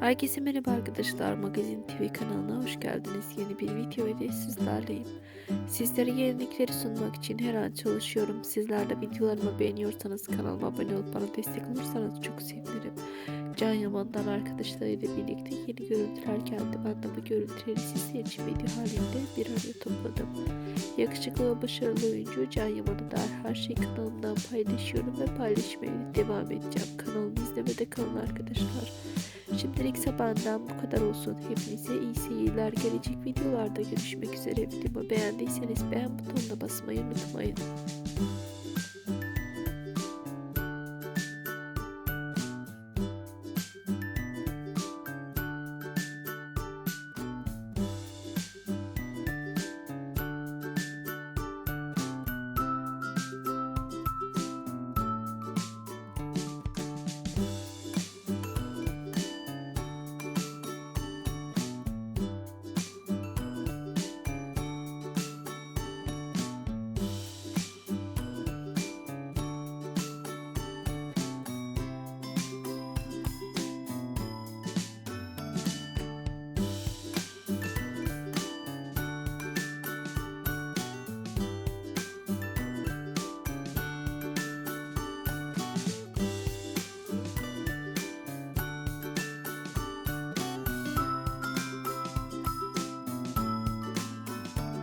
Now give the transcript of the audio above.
Herkese merhaba arkadaşlar. Magazin TV kanalına hoş geldiniz. Yeni bir video ile sizlerleyim. Sizlere yenilikleri sunmak için her an çalışıyorum. Sizler de videolarımı beğeniyorsanız kanalıma abone olup bana destek olursanız çok sevinirim. Can Yaman'dan arkadaşlarıyla birlikte yeni görüntüler geldi. Ben de bu görüntüleri sizler için video halinde bir araya topladım. Yakışıklı ve başarılı oyuncu Can Yaman'ı da her şeyi kanalımdan paylaşıyorum ve paylaşmaya devam edeceğim. Kanalımı izlemede kalın arkadaşlar. Şimdilik benden bu kadar olsun. Hepinize iyi seyirler. Gelecek videolarda görüşmek üzere. Videomu beğendiyseniz beğen butonuna basmayı unutmayın.